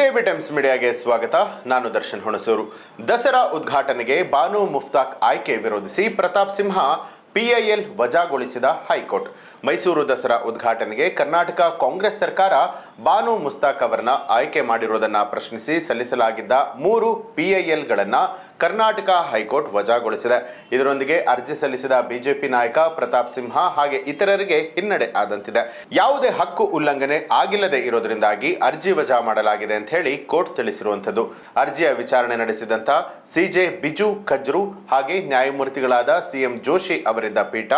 ಬಿಸಿಎಬಿ times ಮೀಡಿಯಾಗೆ ಸ್ವಾಗತ. ನಾನು ದರ್ಶನ್ ಹುಣಸೂರು. ದಸರಾ ಉದ್ಘಾಟನೆಗೆ ಬಾನು ಮುಫ್ತಾಕ್ ಆಯ್ಕೆ ವಿರೋಧಿಸಿ ಪ್ರತಾಪ್ ಸಿಂಹ ಪಿಐಎಲ್ ವಜಾಗೊಳಿಸಿದ ಹೈಕೋರ್ಟ್. ಮೈಸೂರು ದಸರಾ ಉದ್ಘಾಟನೆಗೆ ಕರ್ನಾಟಕ ಕಾಂಗ್ರೆಸ್ ಸರ್ಕಾರ ಬಾನು ಮುಸ್ತಾಕ್ ಅವರನ್ನ ಆಯ್ಕೆ ಮಾಡಿರುವುದನ್ನ ಪ್ರಶ್ನಿಸಿ ಸಲ್ಲಿಸಲಾಗಿದ್ದ ಮೂರು ಪಿಐಎಲ್ಗಳನ್ನ ಕರ್ನಾಟಕ ಹೈಕೋರ್ಟ್ ವಜಾಗೊಳಿಸಿದೆ. ಇದರೊಂದಿಗೆ ಅರ್ಜಿ ಸಲ್ಲಿಸಿದ ಬಿಜೆಪಿ ನಾಯಕ ಪ್ರತಾಪ್ ಸಿಂಹ ಹಾಗೆ ಇತರರಿಗೆ ಹಿನ್ನಡೆ ಆದಂತಿದೆ. ಯಾವುದೇ ಹಕ್ಕು ಉಲ್ಲಂಘನೆ ಆಗಿಲ್ಲದೆ ಇರೋದ್ರಿಂದಾಗಿ ಅರ್ಜಿ ವಜಾ ಮಾಡಲಾಗಿದೆ ಅಂತ ಹೇಳಿ ಕೋರ್ಟ್ ತಿಳಿಸಿರುವಂಥದ್ದು. ಅರ್ಜಿಯ ವಿಚಾರಣೆ ನಡೆಸಿದಂತ ಸಿಜೆ ಬಿಜು ಖಜ್ರು ಹಾಗೆ ನ್ಯಾಯಮೂರ್ತಿಗಳಾದ ಸಿಎಂ ಜೋಶಿ ಅವರಿದ್ದ ಪೀಠ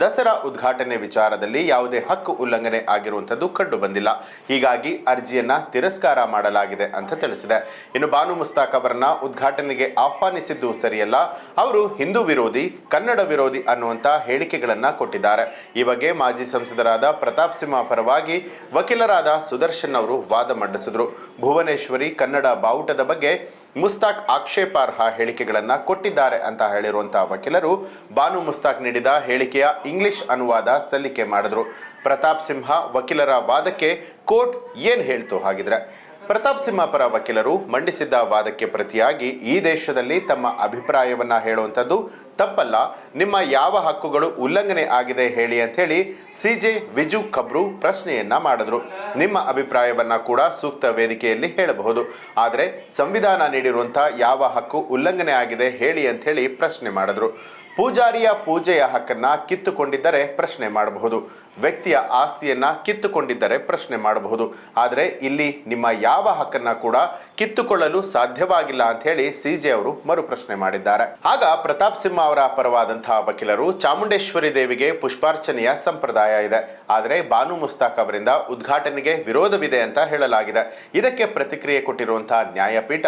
ದಸರಾ ಉದ್ಘಾಟನೆ ವಿಚಾರದಲ್ಲಿ ಯಾವುದೇ ಹಕ್ಕು ಉಲ್ಲಂಘನೆ ಆಗಿರುವಂತದ್ದು ಕಂಡು ಬಂದಿಲ್ಲ ಹೀಗಾಗಿ ಅರ್ಜಿಯನ್ನ ತಿರಸ್ಕಾರ ಮಾಡಲಾಗಿದೆ ಅಂತ ತಿಳಿಸಿದೆ. ಇನ್ನು ಬಾನು ಮುಸ್ತಾಕ್ ಅವರನ್ನ ಉದ್ಘಾಟನೆಗೆ ಆಹ್ವಾನಿಸಿದ್ದು ಸರಿಯಲ್ಲ. ಅವರು ಹಿಂದೂ ವಿರೋಧಿ, ಕನ್ನಡ ವಿರೋಧಿ ಅನ್ನುವಂತ ಹೇಳಿಕೆಗಳನ್ನ ಕೊಟ್ಟಿದ್ದಾರೆ. ಈ ಬಗ್ಗೆ ಮಾಜಿ ಸಂಸದರಾದ ಪ್ರತಾಪ್ ಸಿಂಹ ಪರವಾಗಿ ವಕೀಲರಾದ ಸುದರ್ಶನ್ ಅವರು ವಾದ ಮಂಡಿಸಿದ್ರು. ಭುವನೇಶ್ವರಿ ಕನ್ನಡ ಬಾವುಟದ ಬಗ್ಗೆ ಮುಸ್ತಾಕ್ ಆಕ್ಷೇಪಾರ್ಹ ಹೇಳಿಕೆಗಳನ್ನು ಕೊಟ್ಟಿದ್ದಾರೆ ಅಂತ ಹೇಳಿರುವಂತಹ ವಕೀಲರು ಬಾನು ಮುಸ್ತಾಕ್ ನೀಡಿದ ಹೇಳಿಕೆಯ ಇಂಗ್ಲಿಷ್ ಅನುವಾದ ಸಲ್ಲಿಕೆ ಮಾಡಿದ್ರು. ಪ್ರತಾಪ್ ಸಿಂಹ ವಕೀಲರ ವಾದಕ್ಕೆ ಕೋರ್ಟ್ ಏನ್ ಹೇಳ್ತು ಹಾಗಿದ್ರೆ. ಪ್ರತಾಪ್ ಸಿಂಹ ಪರ ವಕೀಲರು ಮಂಡಿಸಿದ್ದ ವಾದಕ್ಕೆ ಪ್ರತಿಯಾಗಿ ಈ ದೇಶದಲ್ಲಿ ತಮ್ಮ ಅಭಿಪ್ರಾಯವನ್ನ ಹೇಳುವಂಥದ್ದು ತಪ್ಪಲ್ಲ. ನಿಮ್ಮ ಯಾವ ಹಕ್ಕುಗಳು ಉಲ್ಲಂಘನೆ ಆಗಿದೆ ಹೇಳಿ ಅಂತ ಹೇಳಿ ಸಿಜೆ ವಿಜು ಕಬ್ರು ಪ್ರಶ್ನೆಯನ್ನ ಮಾಡಿದ್ರು. ನಿಮ್ಮ ಅಭಿಪ್ರಾಯವನ್ನ ಕೂಡ ಸೂಕ್ತ ವೇದಿಕೆಯಲ್ಲಿ ಹೇಳಬಹುದು. ಆದರೆ ಸಂವಿಧಾನ ನೀಡಿರುವಂತಹ ಯಾವ ಹಕ್ಕು ಉಲ್ಲಂಘನೆ ಆಗಿದೆ ಹೇಳಿ ಅಂತ ಹೇಳಿ ಪ್ರಶ್ನೆ ಮಾಡಿದ್ರು. ಪೂಜಾರಿಯ ಪೂಜೆಯ ಹಕ್ಕನ್ನ ಕಿತ್ತುಕೊಂಡಿದ್ದರೆ ಪ್ರಶ್ನೆ ಮಾಡಬಹುದು. ವ್ಯಕ್ತಿಯ ಆಸ್ತಿಯನ್ನ ಕಿತ್ತುಕೊಂಡಿದ್ದರೆ ಪ್ರಶ್ನೆ ಮಾಡಬಹುದು. ಆದರೆ ಇಲ್ಲಿ ನಿಮ್ಮ ಯಾವ ಹಕ್ಕನ್ನ ಕೂಡ ಕಿತ್ತುಕೊಳ್ಳಲು ಸಾಧ್ಯವಾಗಿಲ್ಲ ಅಂತ ಹೇಳಿ ಸಿಜೆ ಅವರು ಮರು ಪ್ರಶ್ನೆ ಮಾಡಿದ್ದಾರೆ. ಆಗ ಪ್ರತಾಪ್ ಸಿಂಹ ಅವರ ಪರವಾದಂತಹ ವಕೀಲರು ಚಾಮುಂಡೇಶ್ವರಿ ದೇವಿಗೆ ಪುಷ್ಪಾರ್ಚನೆಯ ಸಂಪ್ರದಾಯ ಇದೆ. ಆದರೆ ಬಾನು ಮುಸ್ತಾಕ್ ಅವರಿಂದ ಉದ್ಘಾಟನೆಗೆ ವಿರೋಧವಿದೆ ಅಂತ ಹೇಳಲಾಗಿದೆ. ಇದಕ್ಕೆ ಪ್ರತಿಕ್ರಿಯೆ ಕೊಟ್ಟಿರುವಂತಹ ನ್ಯಾಯಪೀಠ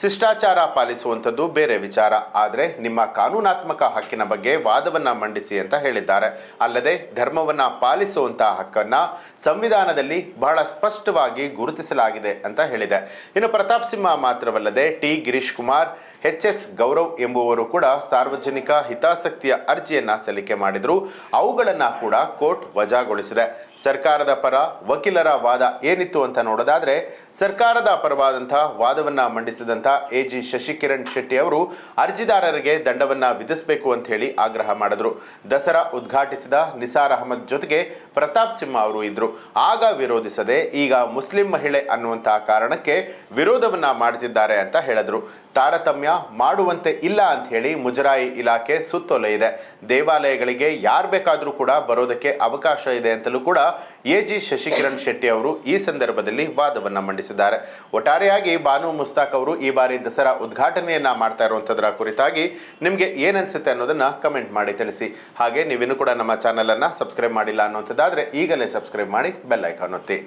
ಶಿಷ್ಟಾಚಾರ ಪಾಲಿಸುವಂಥದ್ದು ಬೇರೆ ವಿಚಾರ. ಆದರೆ ನಿಮ್ಮ ಕಾನೂನಾತ್ಮಕ ಹಕ್ಕಿನ ಬಗ್ಗೆ ವಾದವನ್ನ ಮಂಡಿಸಿ ಅಂತ ಹೇಳಿದ್ದಾರೆ. ಅಲ್ಲದೆ ಧರ್ಮವನ್ನ ಪಾಲಿಸುವಂತಹ ಹಕ್ಕನ್ನ ಸಂವಿಧಾನದಲ್ಲಿ ಬಹಳ ಸ್ಪಷ್ಟವಾಗಿ ಗುರುತಿಸಲಾಗಿದೆ ಅಂತ ಹೇಳಿದೆ. ಇನ್ನು ಪ್ರತಾಪ್ ಸಿಂಹ ಮಾತ್ರವಲ್ಲದೆ T Girish Kumar, H S Gaurav ಎಂಬುವರು ಕೂಡ ಸಾರ್ವಜನಿಕ ಹಿತಾಸಕ್ತಿಯ ಅರ್ಜಿಯನ್ನ ಸಲ್ಲಿಕೆ ಮಾಡಿದ್ರು. ಅವುಗಳನ್ನ ಕೂಡ ಕೋರ್ಟ್ ವಜಾಗೊಳಿಸಿದೆ. ಸರ್ಕಾರದ ಪರ ವಕೀಲರ ವಾದ ಏನಿತ್ತು ಅಂತ ನೋಡೋದಾದ್ರೆ, ಸರ್ಕಾರದ ಪರವಾದಂತಹ ವಾದವನ್ನು ಮಂಡಿಸಿದಂತ ಎ ಜಿ ಶಶಿಕಿರಣ್ ಶೆಟ್ಟಿ ಅವರು ಅರ್ಜಿದಾರರಿಗೆ ದಂಡವನ್ನು ವಿಧಿಸಬೇಕು ಅಂತ ಹೇಳಿ ಆಗ್ರಹ ಮಾಡಿದ್ರು. ದಸರಾ ಉದ್ಘಾಟಿಸಿದ ನಿಸಾರ್ ಅಹಮದ್ ಜೊತೆಗೆ ಪ್ರತಾಪ್ ಸಿಂಹ ಅವರು ಇದ್ದರು ಆಗ ವಿರೋಧಿಸದೆ ಈಗ ಮುಸ್ಲಿಂ ಮಹಿಳೆ ಅನ್ನುವಂತಹ ಕಾರಣಕ್ಕೆ ವಿರೋಧವನ್ನು ಮಾಡ್ತಿದ್ದಾರೆ ಅಂತ ಹೇಳಿದ್ರು. ತಾರತಮ್ಯ ಮಾಡುವಂತೆ ಇಲ್ಲ ಅಂತ ಹೇಳಿ ಮುಜರಾಯಿ ಇಲಾಖೆ ಸುತ್ತೋಲೆ ದೇವಾಲಯಗಳಿಗೆ ಯಾರು ಬೇಕಾದರೂ ಕೂಡ ಬರೋದಕ್ಕೆ ಅವಕಾಶ ಇದೆ ಅಂತಲೂ ಕೂಡ ಎ ಜಿ ಶಶಿಕಿರಣ್ ಶೆಟ್ಟಿ ಅವರು ಈ ಸಂದರ್ಭದಲ್ಲಿ ವಾದವನ್ನು ಮಂಡಿಸಿದ್ದಾರೆ. ಒಟ್ಟಾರೆಯಾಗಿ ಬಾನು ಮುಸ್ತಾಕ್ ಅವರು ಈ ಬಾರಿ ದಸರಾ ಉದ್ಘಾಟನೆಯನ್ನ ಮಾಡ್ತಾ ಇರುವಂತದ್ರ ಕುರಿತಾಗಿ ನಿಮಗೆ ಏನನ್ಸುತ್ತೆ ಅನ್ನೋದನ್ನ ಕಮೆಂಟ್ ಮಾಡಿ ತಿಳಿಸಿ. ಹಾಗೆ ನೀವಿನ್ನೂ ಕೂಡ ನಮ್ಮ ಚಾನೆಲ್ ಅನ್ನ ಸಬ್ಸ್ಕ್ರೈಬ್ ಮಾಡಿಲ್ಲ ಅನ್ನುವಂಥದ್ದಾದ್ರೆ ಈಗಲೇ ಸಬ್ಸ್ಕ್ರೈಬ್ ಮಾಡಿ ಬೆಲ್ ಐಕಾನ್ ಒತ್ತಿ.